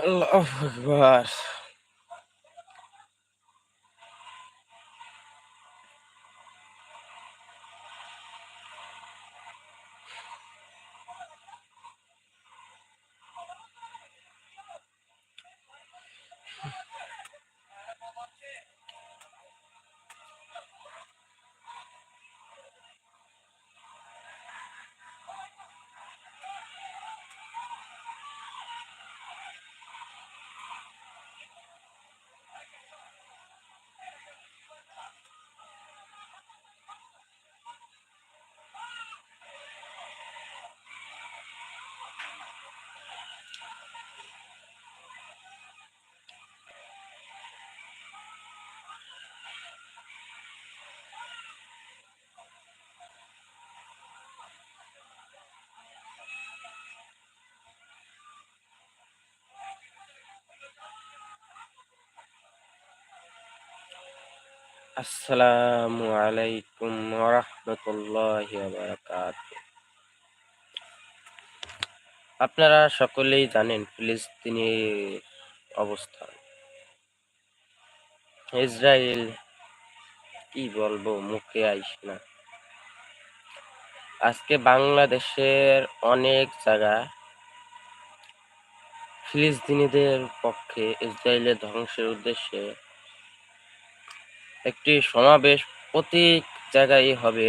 আল্লাহু আসসালামু আলাইকুম ওয়াবারাকাতুহু আপনারা সকলেই জানেন ফিলিস্তিনের অবস্থান। ইসরায়েল, কি বলব, মুখে আইস না। আজকে বাংলাদেশের অনেক জায়গা ফিলিস্তিনিদের পক্ষে ইসরায়েলের ধ্বংসের উদ্দেশ্যে একটি সমাবেশ প্রত্যেক জায়গায় হবে।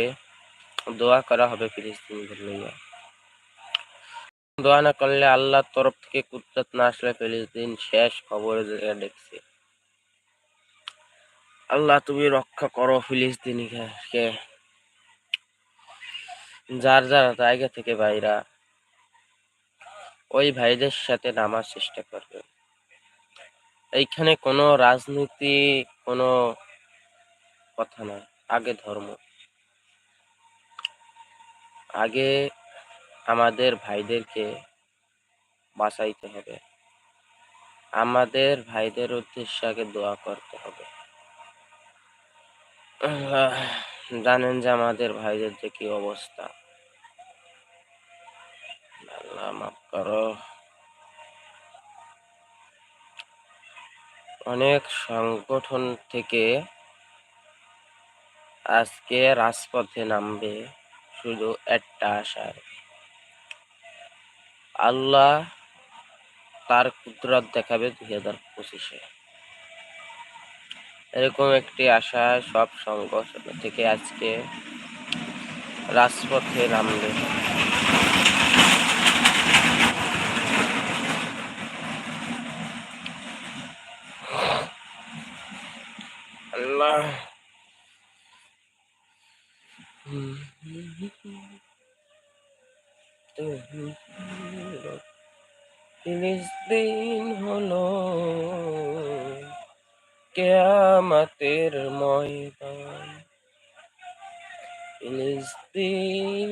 দোয়া করা হবে ফিলিস্তিনিদের লইয়া দোয়া না করলে আল্লাহর তরফ থেকে কুদরত না আসলে ফিলিস্তিন শেষ খবরে দেখছে। আল্লাহ তুমি রক্ষা করো ফিলিস্তিনিকে। যার যার জায়গা থেকে ভাইরা ওই ভাইদের সাথে নামার চেষ্টা করবে। এইখানে কোনো রাজনীতি, কোনো কথা নয়, আগে ধর্ম। আগে আমাদের ভাইদেরকে বাঁচাইতে হবে। আমাদের ভাইদের উদ্দেশ্যে আগে দোয়া করতে হবে। জানেন যে আমাদের ভাইদের যে কি অবস্থা। মাফ করো। অনেক সংগঠন থেকে আজকে রাজপথে নামবে শুধু একটা আশায়। আল্লাহ তার কুদরত দেখাবে দুই হাজার পঁচিশে। এরকম একটি আশা সব সংগঠন থেকে আজকে রাজপথে নামবে। আল্লাহ ফিলিস্তিন হলো কেয়ামাতের ময়দান। ফিলিস্তিন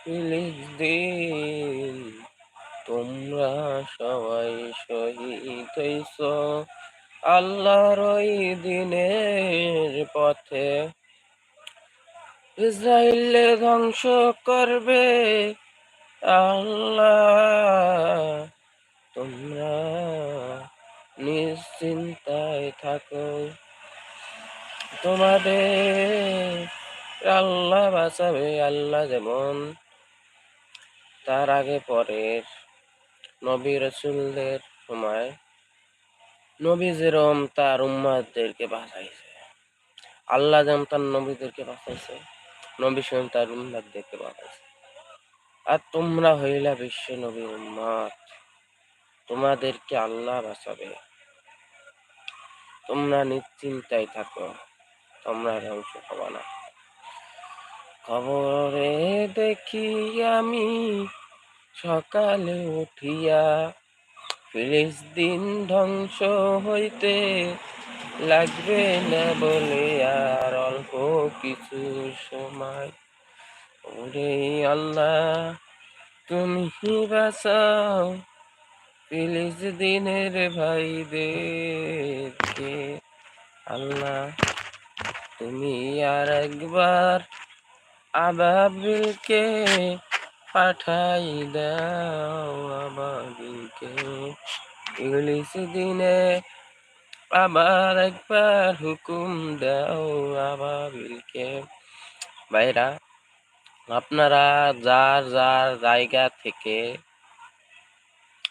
ফিলিস্তিন তোমরা সবাই শহীদ হইছ আল্লাহর ওই দিনের পথে ইসরায়েলে ধ্বংস করবে আল্লাহ। তোমরা নিশ্চিন্তায় থাকো। তোমাদের আল্লাহ বাঁচাবে, আল্লাহ যেমন তার আগে পরের নবী রসুলদের সময় নবী যেরম তার উম্মাদেরকে বাঁচাইছে, আল্লাহ যেমন তার নবীদেরকে বাঁচাইছে। নবী স্বয়ং তার উম্মাদদেরকে বাঁচাইছে আর তোমরা হইলা বিশ্ব নবী উম্মাদ। তোমাদেরকে আল্লাহ বাঁচাবে। তোমরা নিশ্চিন্তায় থাকো। তোমরা ধ্বংস হবা না। খবরে দেখি আমি সকালে উঠিয়া ফিলিস্তিন ধ্বংস হইতে লাগবে না বলে আর অল্প কিছু সময়। ওরে আল্লাহ, তুমি বাঁচাও? ফিলিস্তিনের ভাইদেরকে। আল্লাহ, তুমি আর একবার আবাবিলকে পাঠাই দাও, আবাবিলকে। ইংলিশ দিনে আবার একবার হুকুম দাও আবাবিলকে ভাইরা, আপনারা যার যার জায়গা থেকে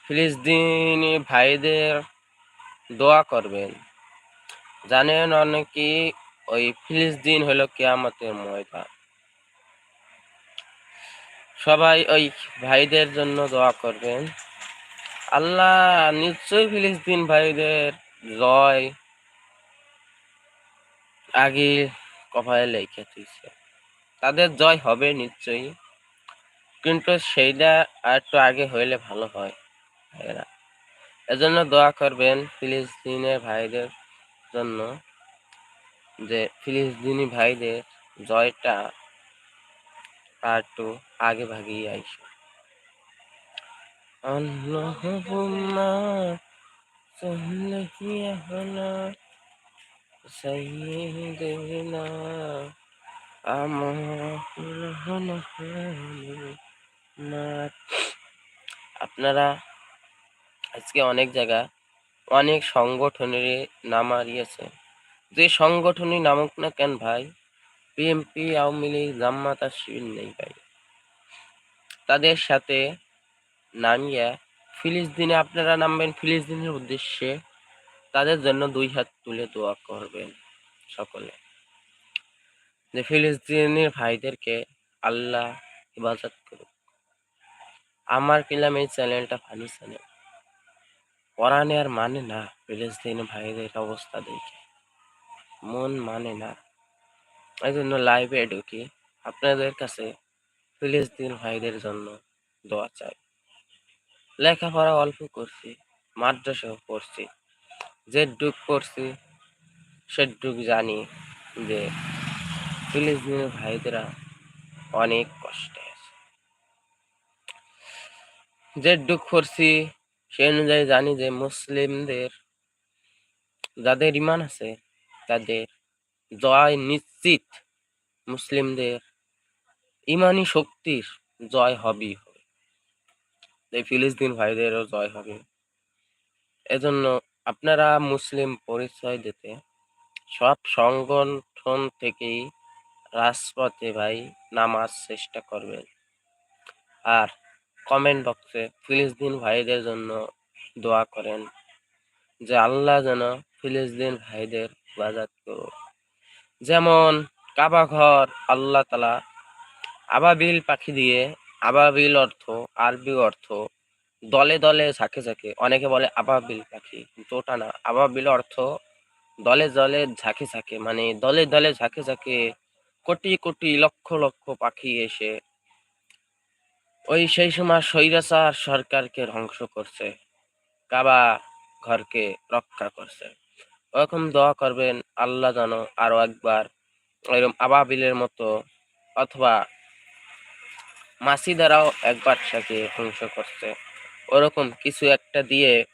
ফিলিস্তিনি ভাইদের দোয়া করবেন। জানেন অনেকে ওই ফিলিস্তিন হলো কেয়ামতের ময়দান। সবাই ওই ভাইদের জন্য দোয়া করবেন। আল্লাহ নিশ্চয়ই ফিলিস্তিন ভাইদের জয়। আগে কপালে লেখা তুইছে তাদের জয় হবে নিশ্চয়ই। কিন্তু সেইটা আর একটু আগে হইলে ভালো হয়, ভাইয়েরা। এজন্য দোয়া করবেন ফিলিস্তিনের ভাইদের জন্য যে ফিলিস্তিনি ভাইদের জয়টা আর একটু আগে ভাগিয়ে আইসে আল্লাহ सही होना আপনারা আজকে অনেক জায়গা অনেক সংগঠনের নাম হারিয়েছে। যে সংগঠনই নামক না কেন ভাই বিএমপি আওয়ামী লীগ জাম্মাত শিবির নেই ভাই। তাদের সাথে নামিয়া ফিলিস্তিনে আপনারা নামবেন ফিলিস্তিনের উদ্দেশ্যে, তাদের জন্য দুই হাত তুলে দোয়া করবেন সকলে। যে ফিলিস্তিনের ভাইদেরকে আল্লাহ হেফাজত করুক। আমার কিলাম এই চ্যানেলটা ফানি চ্যানেল। পরাণে আর মানে না ফিলিস্তিনি ভাইদের অবস্থা দেখে। মন মানে না। এই জন্য লাইভে ঢুকি। আপনাদের কাছে ফিলিস্তিন ভাইদের জন্য দোয়া চাই। লেখাপড়া অল্প করছি, মাদ্রাসাও পড়ছি। পড়ছি, সে ডুক জানি যে ফিলিস্তিনের ভাইদেরা অনেক কষ্টে আছে। যে ডুক করছি সে অনুযায়ী জানি যে মুসলিমদের, যাদের ইমান আছে, তাদের জয় নিশ্চিত মুসলিমদের ইমানি শক্তির জয় হবেই। হবে এই ফিলিস্তিন ভাইদেরও জয় হবে। এজন্য আপনারা মুসলিম পরিচয় দিতে সব সংগঠন থেকেই রাজপথে ভাই নামাজ চেষ্টা করবেন। আর কমেন্ট বক্সে ফিলিস্তিন ভাইদের জন্য দোয়া করেন যে আল্লাহ যেন ফিলিস্তিন ভাইদের বাজাত করুক। যেমন কাবা ঘর আল্লাহ তালা আবাবিল পাখি দিয়ে আবাবিল অর্থ, আরবি অর্থ, দলে দলে ঝাঁকে ঝাঁকে, অনেকে বলে আবাবিল পাখি, কিন্তু ওটা না। আবাবিল অর্থ দলে দলে ঝাঁকে ঝাঁকে মানে দলে দলে ঝাঁকে ঝাঁকে কোটি কোটি লক্ষ লক্ষ পাখি এসে ওই সেই সময় স্বৈরাচার সরকারকে ধ্বংস করছে, কাবা ঘরকে রক্ষা করছে। ওরকম দোয়া করবেন, আল্লাহ জানো আরও একবার এরকম আবাবিলের মতো অথবা মাসি দ্বারাও একবার তাকে ধ্বংস করছে। ওরকম কিছু একটা দিয়ে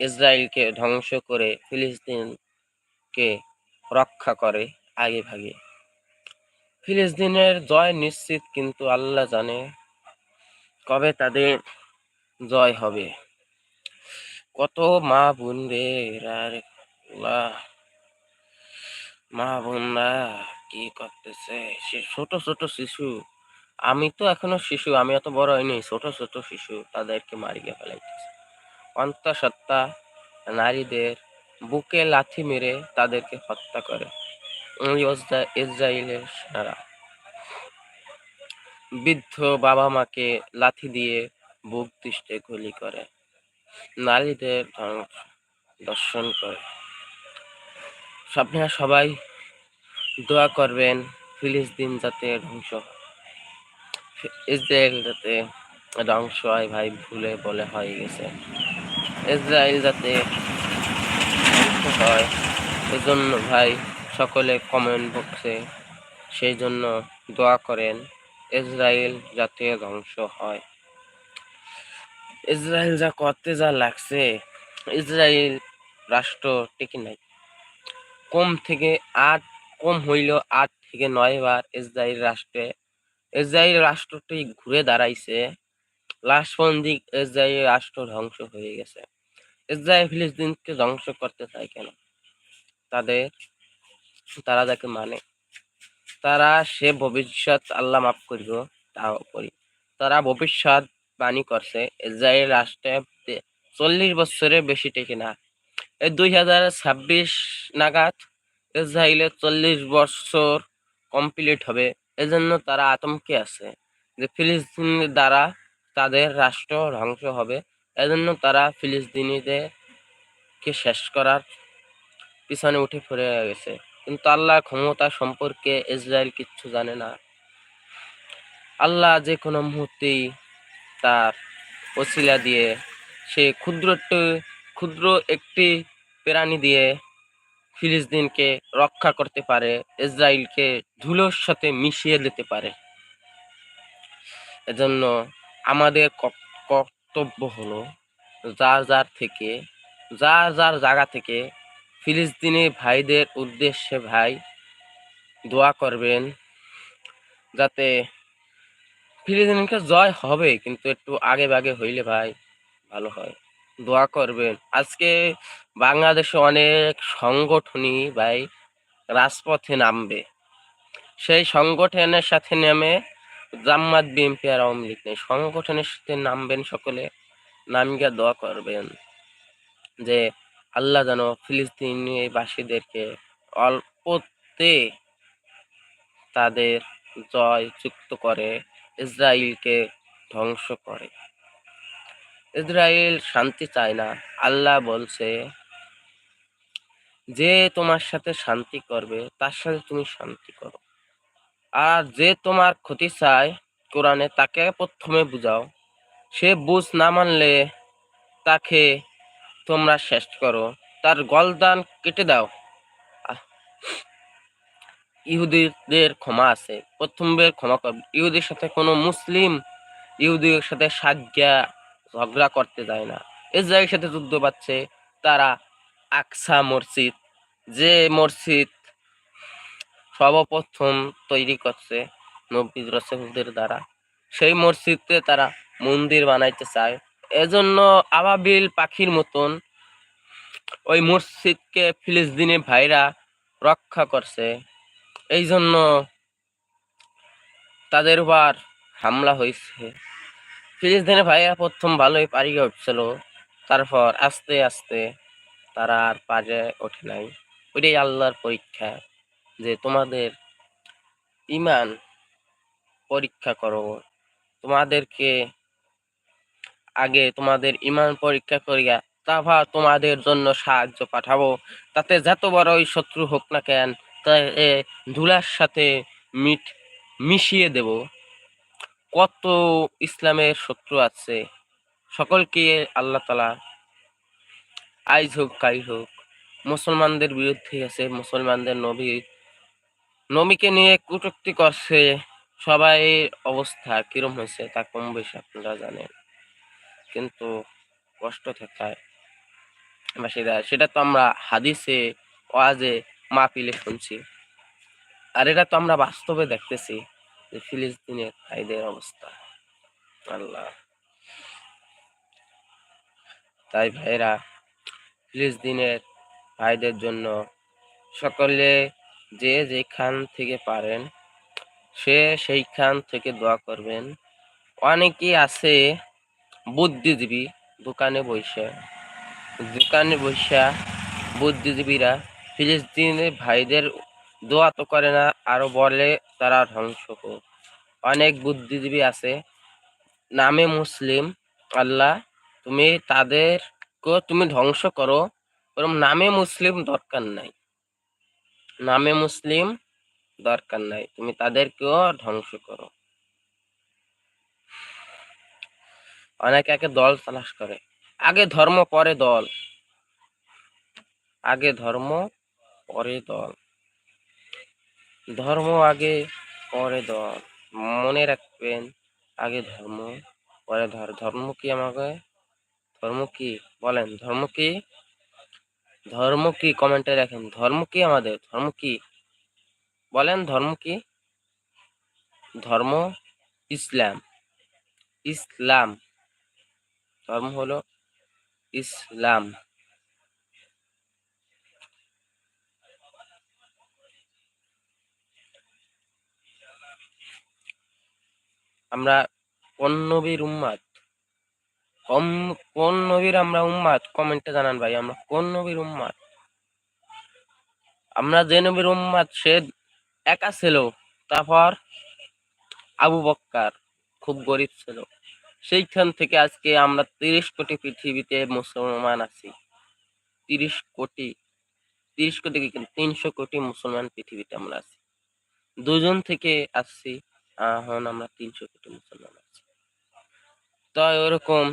ইসরায়েলকে ধ্বংস করে ফিলিস্তিনকে রক্ষা করে আগে ভাগে। ফিলিস্তিনের জয় নিশ্চিত, কিন্তু আল্লাহ জানে কবে তাদের জয় হবে। কত মা আর মা বোনরা কি করতেছে? সে ছোট ছোট শিশু আমি তো এখনও শিশু, আমি এত বড় হইনি, ছোট ছোট শিশু, তাদেরকে মারিয়ে ফেলাইতেছে। অন্তঃসত্ত্বা নারীদের বুকে লাথি মেরে তাদেরকে হত্যা করে ইসরায়েলের সেনারা। বৃদ্ধ বাবা মাকে লাথি দিয়ে বুক দৃষ্টে গুলি করে, নারীদের দর্শন করে। আপনারা সবাই দোয়া করবেন, ফিলিস্তিন যাতে ধ্বংস হয়। ইসরায়েল যাতে ধ্বংস হয় ভাই, ভুলে বলে হয়ে গেছে। ইসরায়েল যাতে হয়, এজন্য ভাই সকলে কমেন্ট বক্সে সেই জন্য দোয়া করেন, ইসরায়েল যাতে ধ্বংস হয়। ইসরায়েল যা করতে যা লাগছে, ইসরায়েল রাষ্ট্র টিকে নাই। কম থেকে আট, কম হইল আট থেকে নয় বার ইসরায়েল রাষ্ট্রে ইসরায়েল রাষ্ট্রটি ঘুরে দাঁড়াইছে। লাস্ট পর্যন্ত ইসরায়েল রাষ্ট্র ধ্বংস হয়ে গেছে। ইসরায়েল ফিলিস্তিনকে ধ্বংস করতে চায় কেন? তাদের, তারা যাকে মানে। তারা সে ভবিষ্যৎ আল্লাহ মাফ করিব তাও করি তারা ভবিষ্যৎ বাণী করছে ইসরায়েল রাষ্ট্রে চল্লিশ বছরের বেশি টেকে না। এই দুই হাজার ছাব্বিশ নাগাদ ইসরায়েলের চল্লিশ বছর কমপ্লিট হবে। এজন্য তারা আতঙ্কে আছে যে ফিলিস্তিনের দ্বারা তাদের রাষ্ট্র ধ্বংস হবে। এজন্য তারা ফিলিস্তিনিদেরকে শেষ করার পিছনে উঠে পড়ে গেছে। কিন্তু আল্লাহ ক্ষমতা সম্পর্কে ইসরায়েল কিচ্ছু জানে না। আল্লাহ যে কোনো মুহূর্তেই তার ওসিলা দিয়ে সে ক্ষুদ্র ক্ষুদ্র একটি প্রাণী দিয়ে ফিলিস্তিনকে রক্ষা করতে পারে, ইসরায়েলকে ধুলোর সাথে মিশিয়ে দিতে পারে। এজন্য আমাদের কর্তব্য হলো যার যার থেকে, যার যার জায়গা থেকে ফিলিস্তিনি ভাইদের উদ্দেশ্যে ভাই দোয়া করবেন যাতে ফিলিস্তিনকে জয় হবে, কিন্তু একটু আগে বাগে হইলে ভাই ভালো হয়। দোয়া করবেন। আজকে বাংলাদেশে অনেক সংগঠনই ভাই রাজপথে নামবে। সেই সংগঠনের সাথে নেমে জাম্মাত বিএনপি আর আওয়ামী লীগ নেই। সংগঠনের সাথে নামবেন সকলে নামিয়া দোয়া করবেন যে আল্লাহ যেন ফিলিস্তিনি বাসীদেরকে অল্পতে তাদের জয় যুক্ত করে ইসরায়েলকে ধ্বংস করে। ইসরায়েল শান্তি চায় না। আল্লাহ বলছে, যে তোমার সাথে শান্তি করবে, তার সাথে তুমি শান্তি করো। আর যে তোমার ক্ষতি চায় কোরআনে, তাকে প্রথমে বুঝাও। সে বুঝ না মানলে তাকে তোমরা শেষ করো। তার গলদান কেটে দাও। ইহুদিদের ক্ষমা আছে। প্রথমবার ক্ষমা করবে ইহুদির সাথে কোনো মুসলিম ইহুদির সাথে সাজ্ঞা ঝগড়া করতে যায় না। ইসরায়েলের সাথে যুদ্ধ পাচ্ছে, তারা আকসা মসজিদ, যে মসজিদ সর্বপ্রথম তৈরি করছে নবী রসুলদের দ্বারা, সেই মসজিদে তারা মন্দির বানাইতে চায়। এজন্য আবাবিল পাখির মতন ওই মসজিদকে ফিলিস্তিনি ভাইরা রক্ষা করছে। এই জন্য তাদের উপর হামলা হয়েছে। ফিলিস্তিনি ভাইয়া প্রথম ভালোই পারি উঠছিল তারপর আস্তে আস্তে তারা আর পারে ওঠে নাই। ওইটাই আল্লাহর পরীক্ষা যে তোমাদের ইমান পরীক্ষা করো। তোমাদেরকে আগে তোমাদের ইমান পরীক্ষা করিয়া তারপর তোমাদের জন্য সাহায্য পাঠাবো। তাতে যত বড়ই শত্রু হোক না কেন ধুলার সাথে মিট মিশিয়ে দেব। কত ইসলামের শত্রু আছে? সকলকে আল্লাহ তালা আইজ হোক, কাই হোক, মুসলমানদের বিরুদ্ধে আছে, মুসলমানদের নবী। নবীকে নিয়ে কুটুক্তি করছে, সবাই অবস্থা কিরম হয়েছে তা কম বেশি আপনারা জানেন। কিন্তু কষ্ট থাকায় সেটা সেটা তো আমরা হাদিসে, ওয়াজে, মাহফিলে শুনছি। আর এটা তো আমরা বাস্তবে দেখতেছি। ফিলিস্তিনের ভাইদের অবস্থা। আল্লাহ। তাই ভাইরা ফিলিস্তিনের ভাইদের জন্য সকলে যে যেখান থেকে পারেন, সে সেইখান থেকে দোয়া করবেন। অনেকেই আছে বুদ্ধিজীবী দোকানে বৈশা দোকানে বৈশা বুদ্ধিজীবীরা ফিলিস্তিনের ভাইদের দোয়া তো করে না, আরও বলে তারা ধ্বংস হোক। অনেক বুদ্ধিজীবী আছে, নামে মুসলিম, আল্লাহ, তুমি তাদেরকে তুমি ধ্বংস করো, বরং নামে মুসলিম দরকার নাই। নামে মুসলিম দরকার নাই, তুমি তাদেরকেও ধ্বংস করো। অনেকে একে দল তালাশ করে। আগে ধর্ম পরে দল। আগে ধর্ম পরে দল। ধর্ম আগে পরে দল মনে রাখবেন, আগে ধর্ম, পরে ধর। ধর্ম কি আমাকে? ধর্ম কি? বলেন, ধর্ম কি? ধর্ম কি? কমেন্টে রাখেন। ধর্ম কি আমাদের? ধর্ম কি? বলেন, ধর্ম কি? ধর্ম ইসলাম। ইসলাম। ধর্ম হলো ইসলাম। আমরা কোন নবীর উম্মাদ? কম, কোন নবীর আমরা উম্মাদ? কমেন্টে জানান ভাই, আমরা কোন নবীর উম্মাদ? আমরা যে নবীর উম্মাদ সে একা ছিল, তারপর আবু বক্কার খুব গরিব ছিল। সেইখান থেকে আজকে আমরা তিরিশ কোটি পৃথিবীতে মুসলমান আছি। তিরিশ কোটি তিরিশ কোটি কি তিনশো কোটি মুসলমান পৃথিবীতে আমরা আছি। দুজন থেকে আসছি এখন আমরা তিনশো কোটি মুসলমান আছি। তো ওরকম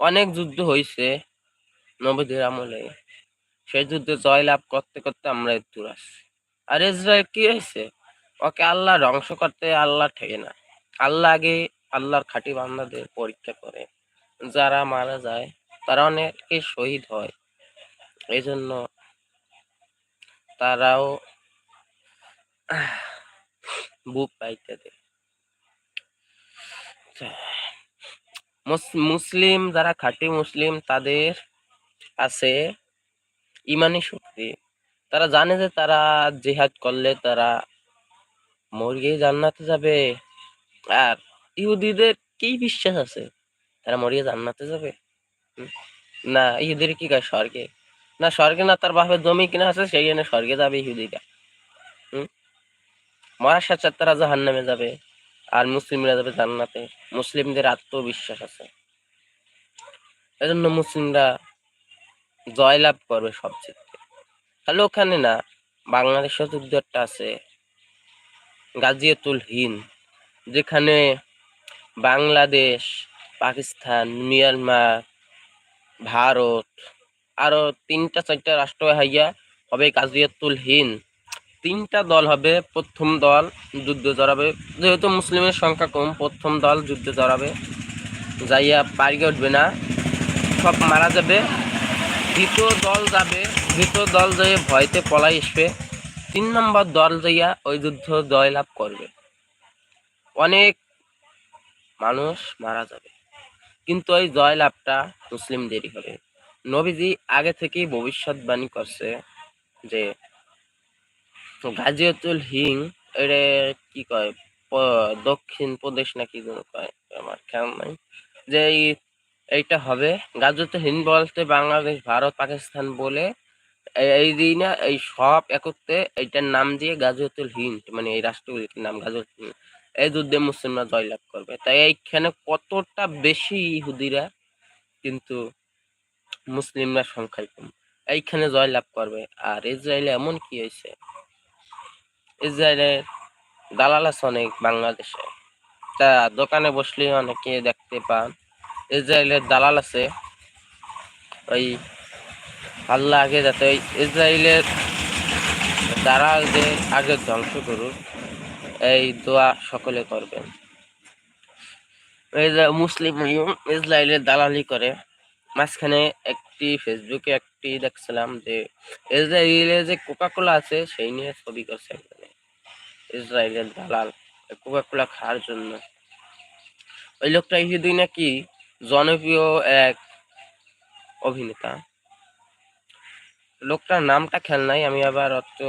অনেক যুদ্ধ হয়েছে নবীদের আমলে। সেই যুদ্ধে জয়লাভ করতে করতে আমরা দূর আসছি। আর ইসরায়েল কি হয়েছে ওকে আল্লাহ ধ্বংস করতে আল্লাহ ঠেকে না। আল্লাহ আগে আল্লাহর খাঁটি বান্দাদের পরীক্ষা করে। যারা মারা যায়, তারা অনেকে শহীদ হয়। এই জন্য তারাও বুক পাইতে দেয়। মুসলিম যারা খাঁটি মুসলিম তাদের আছে ইমানি শক্তি। তারা জানে যে তারা জিহাদ করলে তারা মরিয়ে জান্নাতে যাবে। আর ইহুদিদের কি বিশ্বাস আছে? তারা মরিয়ে জান্নাতে যাবে? না, ইহুদির কি কয় স্বর্গে? না স্বর্গে না, তার বাপের জমি কিনা আছে, সেই জন্য স্বর্গে যাবে ইহুদিরা। হম? মরার সাথে তারা জাহান নামে যাবে। আর মুসলিমরা যাবে জান্নাতে। মুসলিমদের আত্মবিশ্বাস আছে। এজন্য মুসলিমরা জয়লাভ করবে সবচেয়ে। তাহলে ওখানে না বাংলাদেশের যুদ্ধ আছে, গাজিয়াতুল হিন্দ, যেখানে বাংলাদেশ, পাকিস্তান, মিয়ানমার, ভারত, আরও তিনটা, চারটা রাষ্ট্র হাইয়া হবে গাজিয়াতুল হিন্দ। তিনটা দল হবে, প্রথম দল যুদ্ধ জড়াবে। যেহেতু মুসলিমের সংখ্যা কম, প্রথম দল যুদ্ধ জড়াবে। যাইয়া পারিয়ে উঠবে না। সব মারা যাবে। দ্বিতীয় দল যাবে। দ্বিতীয় দল যাইয়ে ভয়তে পলাই আসবে। তিন নম্বর দল যাইয়া ওই যুদ্ধ জয়লাভ করবে। অনেক মানুষ মারা যাবে। কিন্তু ওই জয়লাভটা মুসলিমদেরই হবে। নবীজি আগে থেকেই ভবিষ্যৎবাণী করছে যে গাজিয়াতুল হিং এটা কি কয়? দক্ষিণ প্রদেশ নাকি কয়? আমার খেয়াল নাই। যে এইটা হবে। গাজিয়াতুল হিন্দ বলতে বাংলাদেশ, ভারত, পাকিস্তান বলে এই দিনে এই সব একত্রে এইটার নাম দিয়ে গাজিয়াতুল হিন্দ মানে এই রাষ্ট্রগুলির নাম গাজিয়াতুল হিন্দ। এই যুদ্ধে মুসলিমরা জয়লাভ করবে। তাই এইখানে কতটা বেশি ইহুদিরা কিন্তু মুসলিমরা সংখ্যায় কম। এইখানে জয়লাভ করবে। আর ইসরায়েলে এমন কি হয়েছে? ইসরায়েলের দালাল আছে অনেক বাংলাদেশে। তা দোকানে বসলে অনেকে দেখতে পান। ইসরায়েলের দালাল আছে। ওই আল্লাহ আগে যাতে ওই ইসরায়েলের দালালদের আগে ধ্বংস করুক, এই দোয়া সকলে করবেন। মুসলিম ইসরায়েলের দালালি করে, মাঝখানে একটি ফেসবুকে একটি দেখছিলাম যে ইসরায়েলের যে কোকাকোলা আছে, সেই নিয়ে ছবি করছে। ইসরায়েলের দালাল কোকা কোলা খাওয়ার জন্য। ওই লোকটা ইহুদি নাকি? জনপ্রিয় এক অভিনেতা। লোকটার নামটা খেয়াল নাই, আমি আবার অত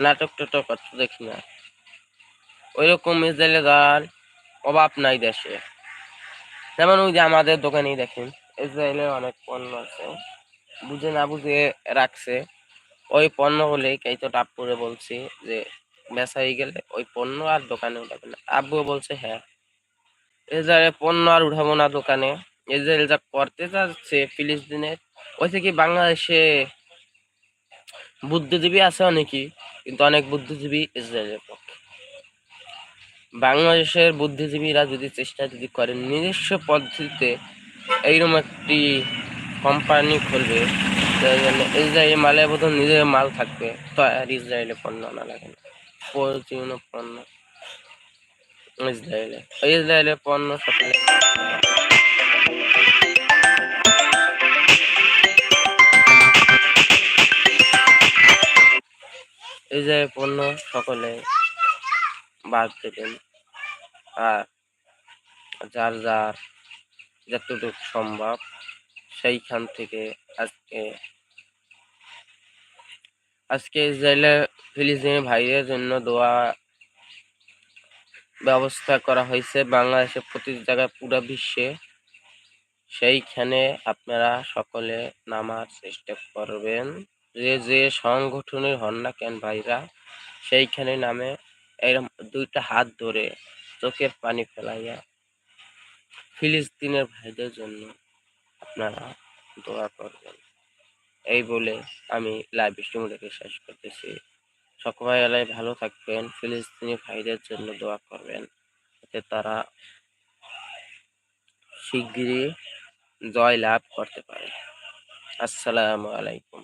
নাটক টাটক অত দেখি না। ওই রকম ইসরায়েলের দালাল অভাব নাই দেশে। যেমন ওই যে আমাদের দোকানেই দেখেন ইসরায়েলের অনেক পণ্য আছে, বুঝে না বুঝে রাখছে। ওই পণ্য হলে কে তো টাপ করে বলছি যে বেচা হয়ে গেলে ওই পণ্য আর দোকানে উঠাবে না। আব্বু বলছে হ্যাঁ। ইসরায়েলের পণ্য আর উঠাবো না দোকানে। ইসরায়েল যা করতে যাচ্ছে ফিলিস্তিনের ওই থেকে বাংলাদেশে বুদ্ধিজীবী আছে অনেকই, কিন্তু অনেক বুদ্ধিজীবী ইসরায়েলের পক্ষে। বাংলাদেশের বুদ্ধিজীবীরা যদি চেষ্টা যদি করেন নিজস্ব পদ্ধতিতে এইরকম একটি কোম্পানি খুলবে ইসরায়েলি মালের বোধ নিজের মাল থাকবে আর ইসরায়েলে পণ্য না লাগে না। পণ্য। ইসরায়েলে। ইসরায়েলের পণ্য সকলে ইসরায়েলের পণ্য সকলে বাদ দেবেন। আর যার যার যতটুকু সম্ভব সেইখান থেকে আজকে। আজকে ইসরায়েলে ফিলিস্তিনি ভাইদের জন্য দোয়া ব্যবস্থা করা হয়েছে বাংলাদেশে প্রতি জায়গায় পুরো বিশ্বে। সেইখানে আপনারা সকলে নামার চেষ্টা করবেন। যে যে সংগঠনের হন না কেন ভাইরা, সেইখানে নামে এরম দুইটা হাত ধরে চোখের পানি ফেলাইয়া ফিলিস্তিনের ভাইদের জন্য আপনারা দোয়া করবেন। এই বলে আমি লাইভ স্ট্রিমটাকে শেষ করতেছি। সকলে এলাই ভালো থাকবেন, ফিলিস্তিনি ভাইদের জন্য দোয়া করবেন, যাতে তারা শিগগিরই জয় লাভ করতে পারে। আসসালামু আলাইকুম।